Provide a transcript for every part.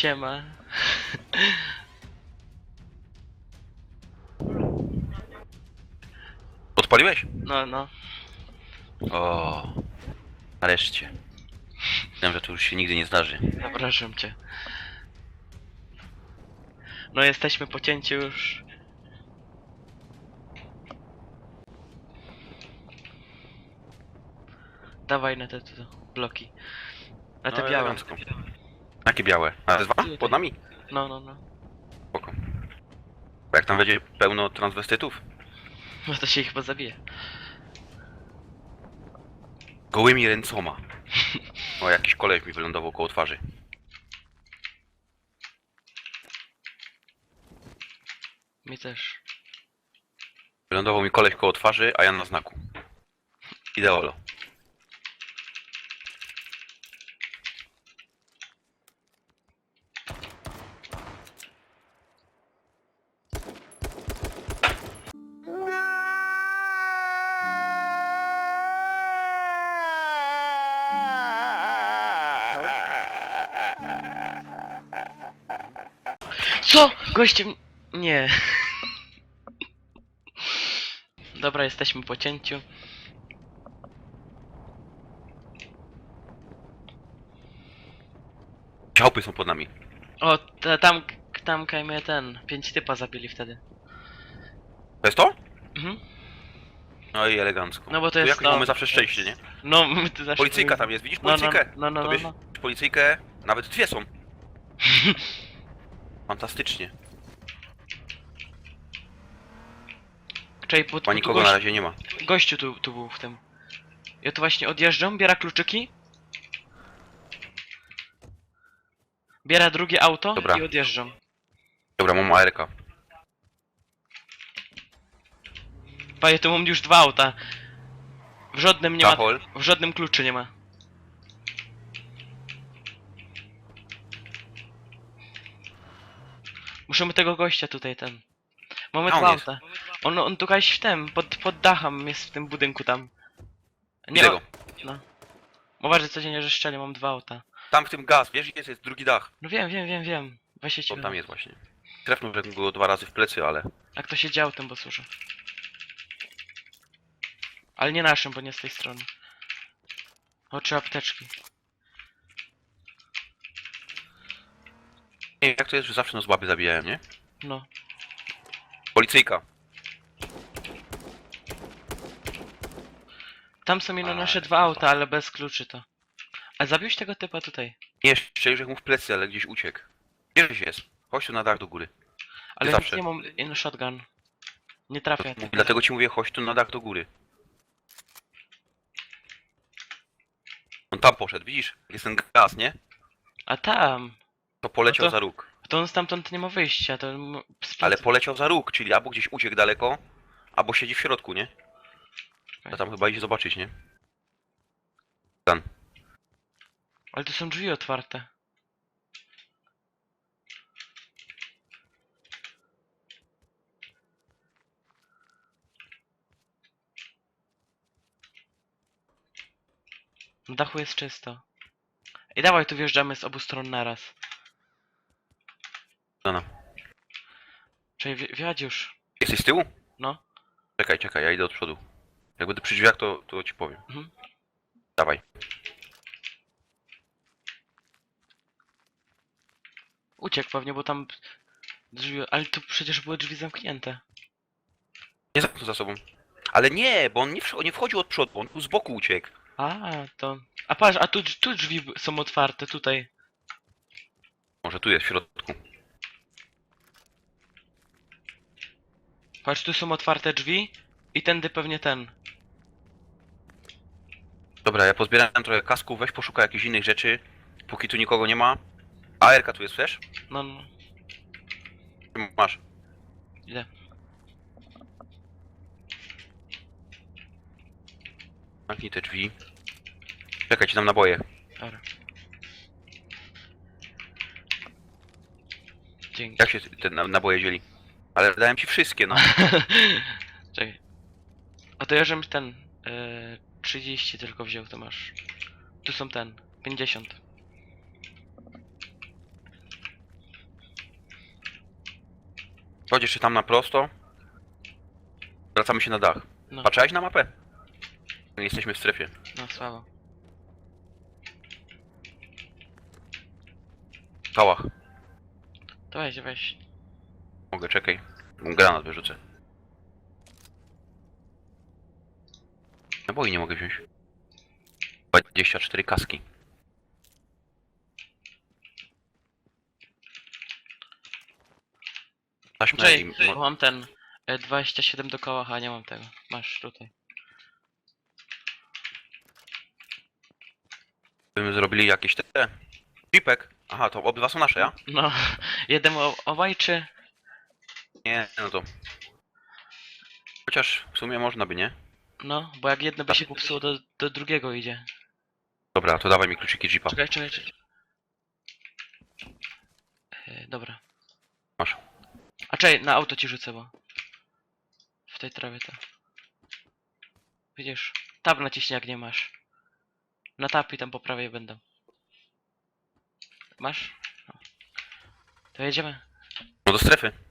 Siema. Odpaliłeś? No, no. O, nareszcie. Wiem, że to już się nigdy nie zdarzy. Zapraszam cię. No, jesteśmy po cięciu już. Dawaj na te, te, te bloki. Na te No, białe. elegancko. Jakie białe? A dwa? Pod nami? No, no, no. Spoko. Bo jak tam będzie pełno transwestytów? No to się ich chyba zabije. Gołymi ręcoma. O, jakiś koleś mi wylądował koło twarzy. Mi też. Wylądował mi koleś koło twarzy, a ja na znaku. Ideolo. Gościem... Nie. Dobra, jesteśmy po cięciu. Ciałpy są pod nami. O, ta, tam, tam mnie ten, pięć typa zabili wtedy. To jest to? Mhm. No i elegancko. No bo to jest jakoś to- mamy zawsze szczęście, nie? No, my tu zawsze... Policyjka tam jest, widzisz No, no, policyjkę? no, no, To no, wiesz, no. policyjkę, nawet dwie są. Fantastycznie. Czekaj, bo, bo tu nikogo na gość, razie nie ma. gościu tu, tu był w tym. Ja tu właśnie odjeżdżam, biera kluczyki. Biera drugie auto Dobra. i odjeżdżam. Dobra, mam ARK. Panie, tu mam już dwa auta. W żadnym nie ma... W żadnym kluczy nie ma. Musimy tego gościa tutaj ten. Mamy A on dwa jest. auta. On, on tu gdzieś w tym, pod, pod dachem jest w tym budynku tam. Widzę go. No. Uważaj codziennie, że szczelnie mam dwa auta. Tam w tym gaz, wiesz, jest, jest drugi dach. No wiem, wiem, wiem, wiem. Weź się ciebie. tam jest właśnie. Trefnął, że było dwa razy w plecy, ale... Jak to się działo tym, bo służę. Ale nie naszym, bo nie z tej strony. O, trzy apteczki. Nie, jak to jest, że zawsze nas baby zabijają, nie? No. Policyjka. Tam są ino A, nasze dwa auta, ale bez kluczy to. A zabiłeś tego typa tutaj. Nie, szczerze mu w plecy, ale gdzieś uciekł. Gdzieś jest. Chodź tu na dach do góry. Ale zawsze. nie mam in shotgun. Nie trafia. Mówi, Dlatego ci mówię, chodź tu na dach do góry. On tam poszedł, widzisz? Jest ten gaz, nie? A tam. To poleciał No to- za róg. To on stamtąd nie ma wyjścia, to... m- Ale poleciał za róg, czyli albo gdzieś uciekł daleko, albo siedzi w środku, nie? Ja tam chyba idzie zobaczyć, nie? Ale tu są drzwi otwarte. Na dachu jest czysto. I dawaj, tu wjeżdżamy z obu stron naraz. No. Czyli wi- już. Jesteś z tyłu? No. Czekaj, czekaj, ja idę od przodu. Jak będę przy drzwiach, to, to ci powiem. Mhm. Dawaj. Uciekł pewnie, bo tam drzwi... Ale tu przecież były drzwi zamknięte. Nie zamknął za sobą. Ale nie, bo on nie, wsz- nie wchodził od przodu, on tu z boku uciekł. A, to... A patrz, a tu, tu drzwi są otwarte, tutaj. Może tu jest w środku. Patrz, tu są otwarte drzwi i tędy pewnie ten. Dobra, ja pozbierałem trochę kasku, weź poszukaj jakichś innych rzeczy, póki tu nikogo nie ma. ARK tu jest, wiesz? No, no, Masz. idę. Zamknij te drzwi. Czekaj, ci dam naboje. Dobra. Dzięki. Jak się te na- naboje dzieli? Ale wydałem ci wszystkie, no. Czekaj. A to ja żebym ten... E, yy, 30 tylko wziął, to masz. Tu są ten. 50. Chodź jeszcze tam na prosto. Wracamy się na dach. No. Patrzyłeś na mapę? Nie Jesteśmy w strefie. No słabo. W To weź, weź. Mogę, czekaj. Granat wyrzucę. Naboi nie mogę wziąć. 24 kaski. Taśmę i... mam ten e, 27 do koła, a nie mam tego. Masz tutaj. Byśmy zrobili jakieś te... Jeepek. Aha, to obydwa są nasze, ja? No, jeden o- obaj czy... Nie, no to... Chociaż w sumie można by, nie? No, bo jak jedno by się popsuło, do, do drugiego idzie. Dobra, to dawaj mi kluczyki Jeepa. Czekaj, czekaj, czekaj. E, dobra. Masz. A czekaj, na auto ci rzucę, bo... W tej trawie to... Widzisz? Tab naciśnij jak nie masz. Na tap i tam po prawej będą. Masz? No. To jedziemy. No do strefy.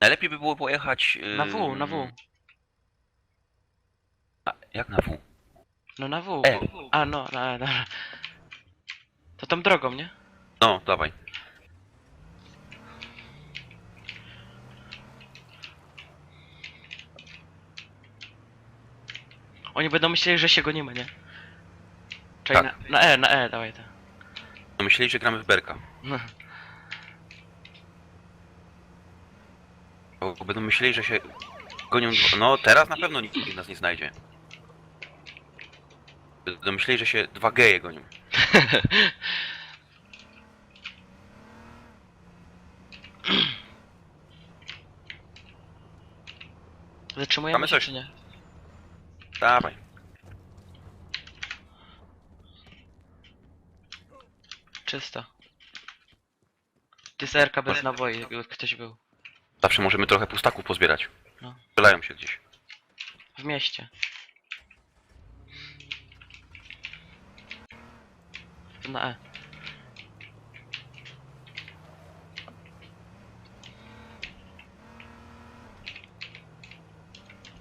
Najlepiej by było pojechać... Yy... Na W, na W. A, jak na W? No na W. E. A no, na, na. To tą drogą, nie? No, dawaj. Oni będą myśleli, że się gonimy, nie? Czekaj, Tak. na, na E, na E, dawaj to. No myśleli, że gramy w Berka. No. Bo będą myśleli, że się gonią... No, teraz na pewno nikt nas nie znajdzie. Będą myśleli, że się dwa geje gonią. Zatrzymujemy Mamy się, coś. czy nie? Dawaj. Czysto. Ty serka bez naboi, jakby ktoś był. Zawsze możemy trochę pustaków pozbierać. No. Strzelają się gdzieś. W mieście. To na E.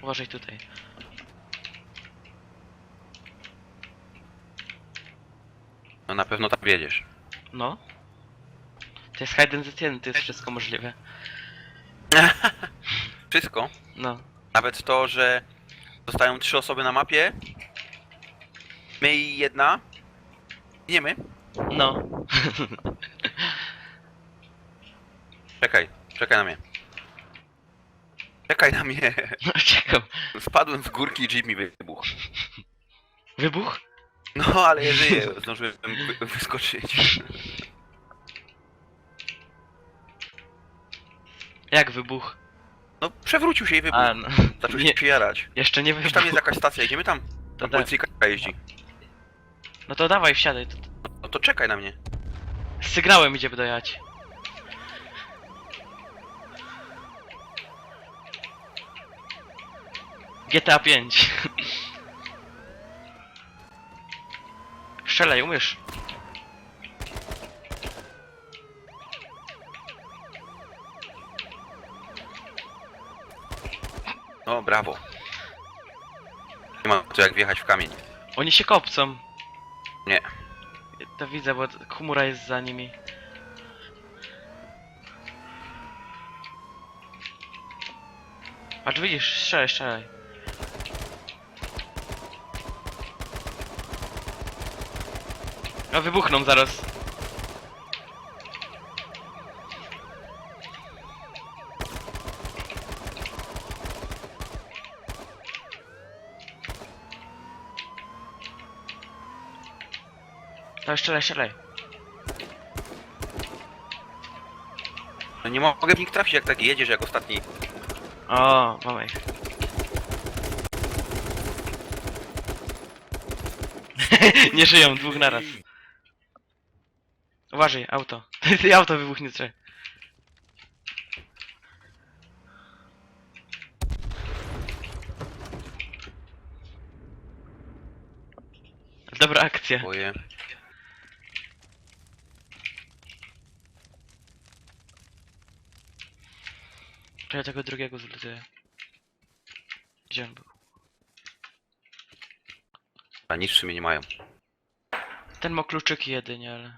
Uważaj tutaj. No na pewno tam wiedziesz. No. To jest and seek, to jest wszystko możliwe. Wszystko. No. Nawet to, że zostają trzy osoby na mapie. My i jedna. Nie my. No. Czekaj, czekaj na mnie. Czekaj na mnie. No, Czekam. Spadłem z górki i jeep mi wybuchł. Wybuch? No, ale ja żyję. Zdążyłem wy wyskoczyć. Jak wybuch? No, przewrócił się i wybuchł. A, no. Zaczął nie. się jarać. Jeszcze nie wybuch. tam jest jakaś stacja, idziemy tam? To Tam da- policyjka jeździ. No to dawaj, wsiadaj. To, No to czekaj na mnie. z sygnałem idzie dojechać. GTA 5. Strzelaj, umiesz. No, brawo. Nie ma to jak wjechać w kamień. Oni się kopcą. Nie. To widzę, bo chmura jest za nimi. Patrz, widzisz, strzelaj, strzelaj. No wybuchną zaraz. No strzelaj, strzelaj. No nie mogę w nich trafić jak tak jedziesz jak ostatni. O, mamy. Nie żyją, dwóch naraz. Uważaj, auto. Ty auto wybuchnie trzech. Dobra akcja. Boję. Ja tego drugiego zlutuję. Gdzie on był? A nic w sumie nie mają. Ten ma kluczyki jedynie, ale...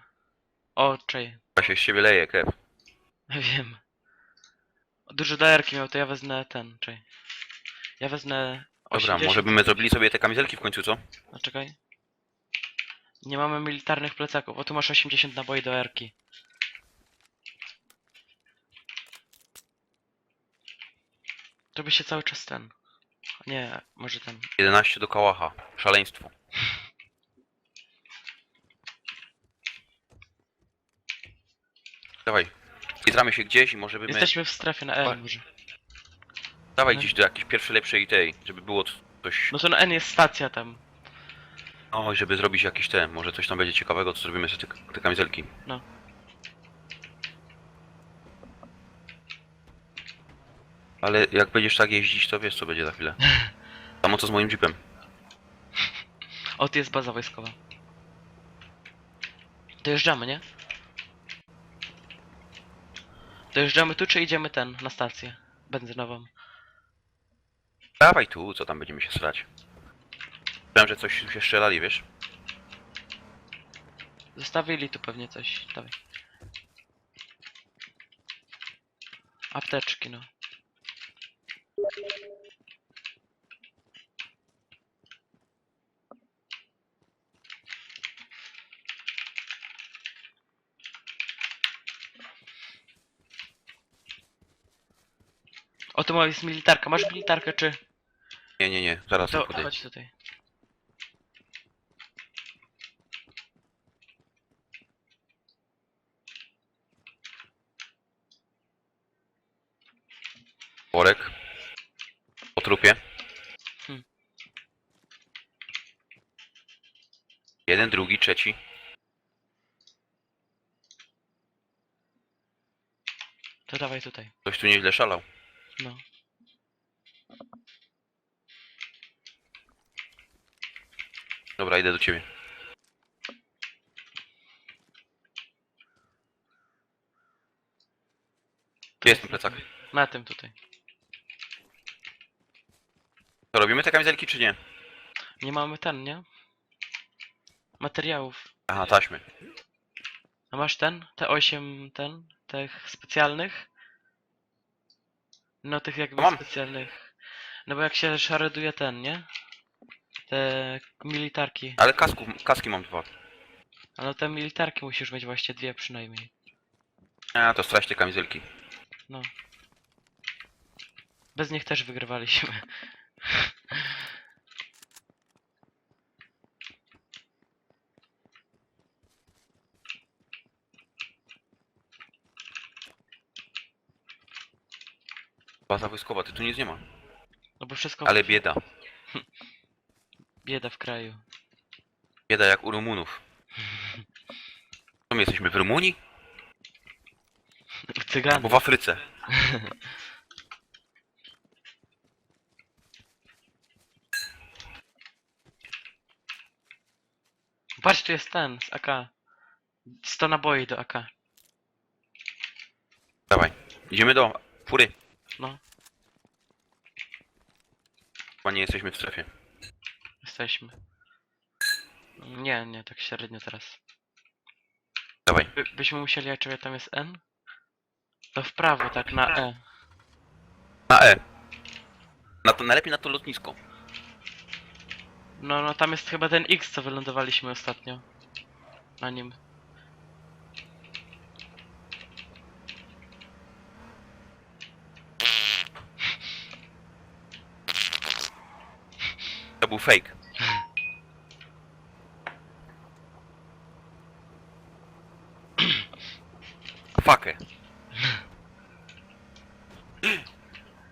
O, czej. Ja się z siebie leje krew. Wiem. Dużo dajerki miał, to ja wezmę ten, czej. Ja wezmę... Dobra, 80. może byśmy zrobili sobie te kamizelki w końcu, co? A czekaj. Nie mamy militarnych plecaków. O, tu masz 80 naboi do erki. To by się cały czas ten... Nie, może ten... 11 do kałacha. Szaleństwo. Dawaj. Zbieramy się gdzieś i może by my... Jesteśmy w strefie na N może. Dawaj no. gdzieś do jakiejś pierwszej lepszej tej, żeby było coś... No to na N jest stacja tam. O, żeby zrobić jakieś te, może coś tam będzie ciekawego, to zrobimy sobie te, te kamizelki. No. Ale jak będziesz tak jeździć, to wiesz co będzie za chwilę. Samo co z moim jeepem. O, tu jest baza wojskowa. Dojeżdżamy, nie? Dojeżdżamy tu, czy idziemy ten, na stację benzynową? Dawaj tu, co tam będziemy się srać. Wiem, że coś tu się strzelali, wiesz? Zostawili tu pewnie coś, dawaj. Apteczki, no. O, tu ma jest militarka. Masz militarkę, czy... Nie, nie, nie, zaraz To to, chodź tutaj. Jeden, drugi, trzeci. To dawaj tutaj. Ktoś tu nieźle szalał. No. Dobra, idę do ciebie. Gdzie jest ten plecak? Na tym tutaj. To robimy te kamizelki czy nie? Nie mamy ten, nie? Materiałów. Aha, taśmy. A masz ten? Te 8 ten? Tych specjalnych? No tych jakby Mam. specjalnych. No bo jak się szaryduje ten, nie? Te militarki. Ale kasku, kaski mam dwa. A no te militarki musisz mieć właśnie dwie przynajmniej. A, to strać te kamizelki. No. Bez nich też wygrywaliśmy. Baza wojskowa, ty tu nic nie ma. No bo wszystko Ale bieda. bieda w kraju. Bieda jak u Rumunów. Co my jesteśmy w Rumunii? Cygan. Albo w Afryce. Patrz, tu jest ten z AK. 100 naboi do AK. Dawaj. Idziemy do fury. No, Chyba nie jesteśmy w strefie. jesteśmy. Nie, nie, tak średnio teraz. Dawaj. By, byśmy musieli, a czekaj, tam jest N? To w prawo, tak, na E. Na E. Na to, najlepiej na to lotnisko. No, no, tam jest chyba ten X, co wylądowaliśmy ostatnio. Na nim. To był fake. Fakę.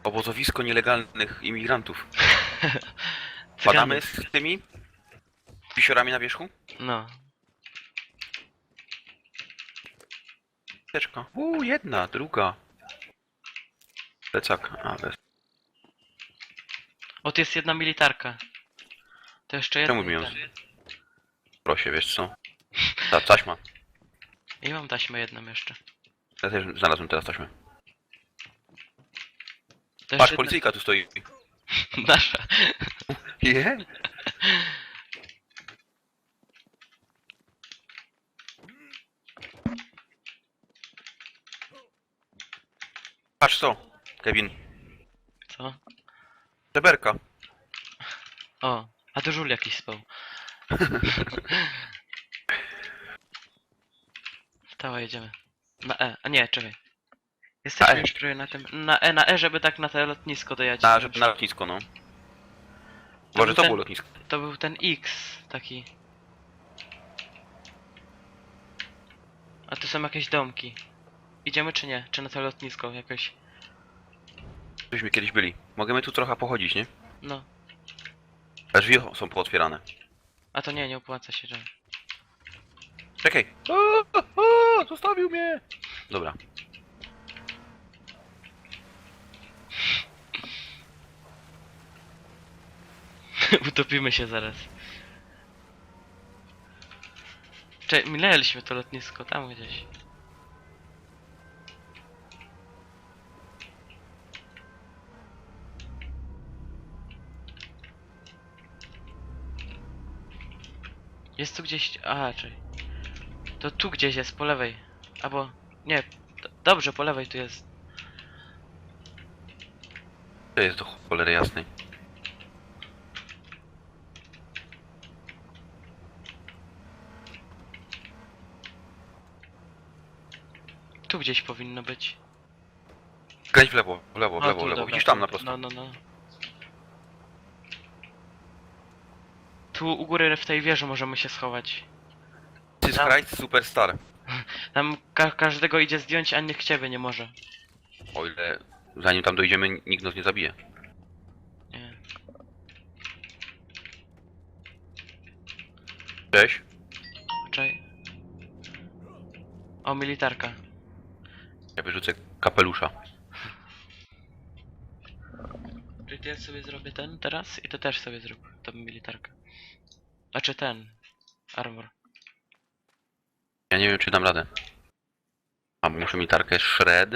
Obozowisko nielegalnych imigrantów. Padamy z tymi pisiorami na wierzchu? No. Teczka. Uuu, jedna, druga. Plecak. A, bez. O, tu jest jedna militarka. To jeszcze jedna. Czemu mi. Proszę, wiesz co? Ta taśma. I mam taśmę jedną jeszcze. Ja też znalazłem teraz taśmę. To Patrz, jeszcze policyjka tu stoi. jedna- Nasza. Je? Patrz co, Kevin. Co? Żeberka. O, a to żul jakiś spał. Wstała, jedziemy. Na E, a nie, czekaj. Jesteśmy Na E. już prawie na tym. Na E, na E, żeby tak na to lotnisko dojechać. Na, żeby na lotnisko, no. Może był to ten- było lotnisko. To był ten X, taki. A tu są jakieś domki. Idziemy czy nie? Czy na to lotnisko jakoś? Żeśmy kiedyś byli. Możemy tu trochę pochodzić, nie? No. A drzwi są pootwierane. A to nie, nie opłaca się, że... Czekaj. O, zostawił mnie. Dobra. Utopimy się zaraz. Czekaj, minęliśmy to lotnisko, tam gdzieś. Jest tu gdzieś... Aha, czekaj. To tu gdzieś jest, po lewej. Albo... Nie, dobrze, po lewej tu jest. To jest do cholery jasnej. Tu gdzieś powinno być. Kręć w lewo, w lewo, w O, lewo, w lewo. Widzisz tam na prosto. No, no, no. Tu u góry w tej wieży możemy się schować. Jesus. Christ Superstar. Tam ka każdego idzie zdjąć, a niech ciebie nie może. O ile zanim tam dojdziemy, nikt nas nie zabije. Nie. Cześć. Czekaj. O, militarka. Ja wyrzucę kapelusza. Czyli to ja sobie zrobię ten teraz i to też sobie zrób. Tą militarkę. Znaczy ten. Armor. Ja nie wiem, czy dam radę. A, bo muszę militarkę Shred.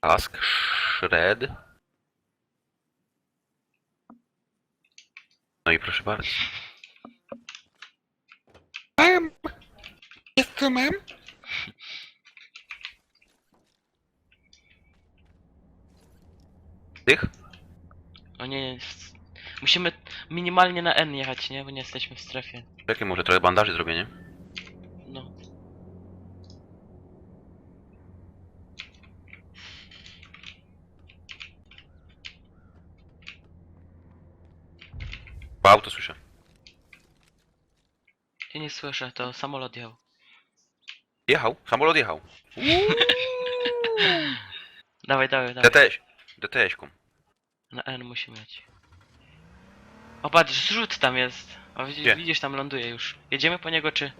Task Shred. No i proszę bardzo. Mem! Jest to mem? Tych? O nie, nie. s- Musimy minimalnie na N jechać, nie? Bo nie jesteśmy w strefie. Czekaj, może trochę bandaży zrobię, nie? No. Bo auto słyszę. Ja nie słyszę, to samolot jechał. Jechał, samolot jechał. Dawaj, dawaj, dawaj. DTS. DTS-ką. Na N musi mieć. O patrz, zrzut tam jest. O widzisz, Gdzie? widzisz tam ląduje już. Jedziemy po niego czy...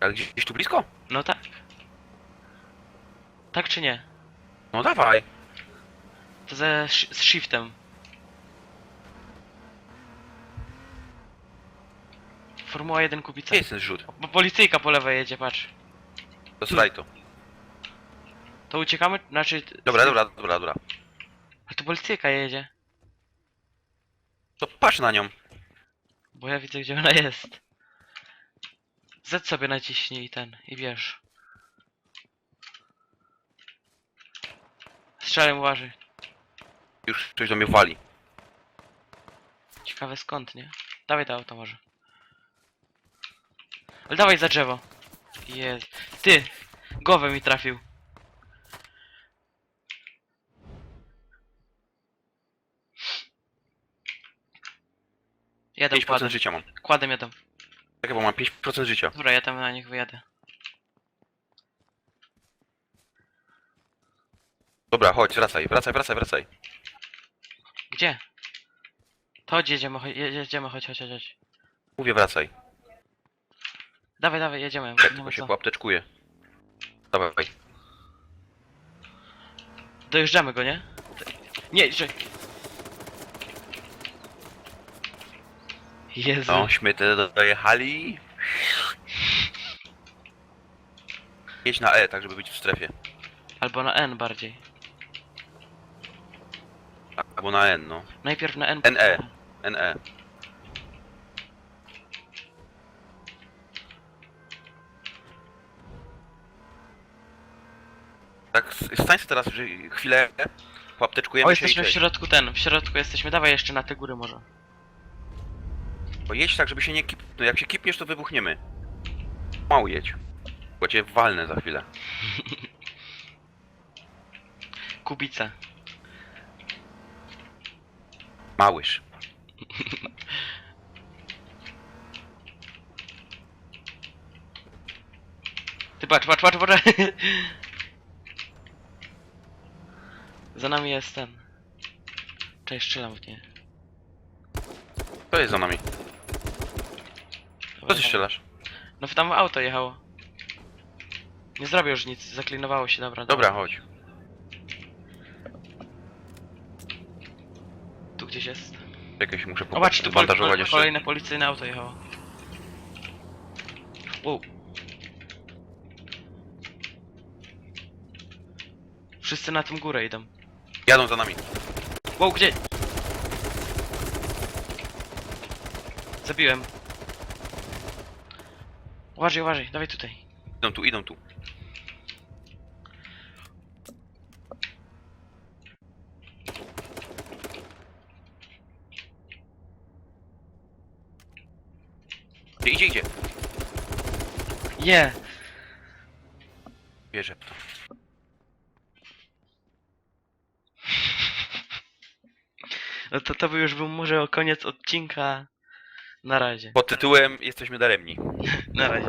A gdzieś, gdzieś tu blisko? No tak. Tak czy nie? No dawaj. To ze, sh- z shiftem. Formuła 1 kubica. Gdzie jest ten zrzut? Bo policyjka po lewej jedzie, patrz. To straj to. To uciekamy, znaczy... Dobra, dobra, dobra, dobra. A tu policyjka jedzie. To patrz na nią. Bo ja widzę gdzie ona jest. Z sobie naciśnij i ten, i bierz. Strzelem uważaj. Już coś do mnie wali. Ciekawe skąd, nie? Dawaj to auto może. Ale dawaj za drzewo. Jest. Ty! Głowę mi trafił. Jadę, 5% kładę. życia mam. Kładę jadę. Czekaj, bo mam 5% życia. Dobra, ja tam na nich wyjadę. Dobra, chodź, wracaj, wracaj, wracaj, wracaj. Gdzie? To chodź, jedziemy, je- jedziemy, chodź, chodź, chodź, chodź. Mówię, wracaj. Dawaj, dawaj, jedziemy. Nie Bo ma się co. poapteczkuję. Dawaj. Dojeżdżamy go, nie? Nie, że... Jezu. Śmiety do- dojechali. Jedź na E, tak żeby być w strefie. Albo na N bardziej. Albo na N, no. Najpierw na N. NE. NE. Tak, stań teraz chwilę, O, poapteczkujemy się jesteśmy w środku ten, w środku jesteśmy, dawaj jeszcze na te góry może. Bo jedź tak, żeby się nie kip... No jak się kipniesz, to wybuchniemy. Mało jedź. Bo cię walnę za chwilę. Kubice. Małysz. Ty patrz, patrz, patrz, patrz. Za nami jest ten. Cześć, strzelam w nie. To jest za nami. Co ty strzelasz? No w tam auto jechało. Nie zrobię już nic, zaklinowało się, dobra. Dobra, chodź. Tu gdzieś jest. Się muszę O, patrz, tu pol bandażować jeszcze. kolejne policyjne auto jechało. Wow. Wszyscy na tym górę idą. Jadą za nami. Wow, gdzie? Zabiłem. Uważaj, uważaj, dawaj tutaj. Idą tu, idą tu. Idzie, idzie, idzie. Je! Bierze to. No to to by już był może koniec odcinka. Na razie. Pod tytułem Jesteśmy daremni. Na razie.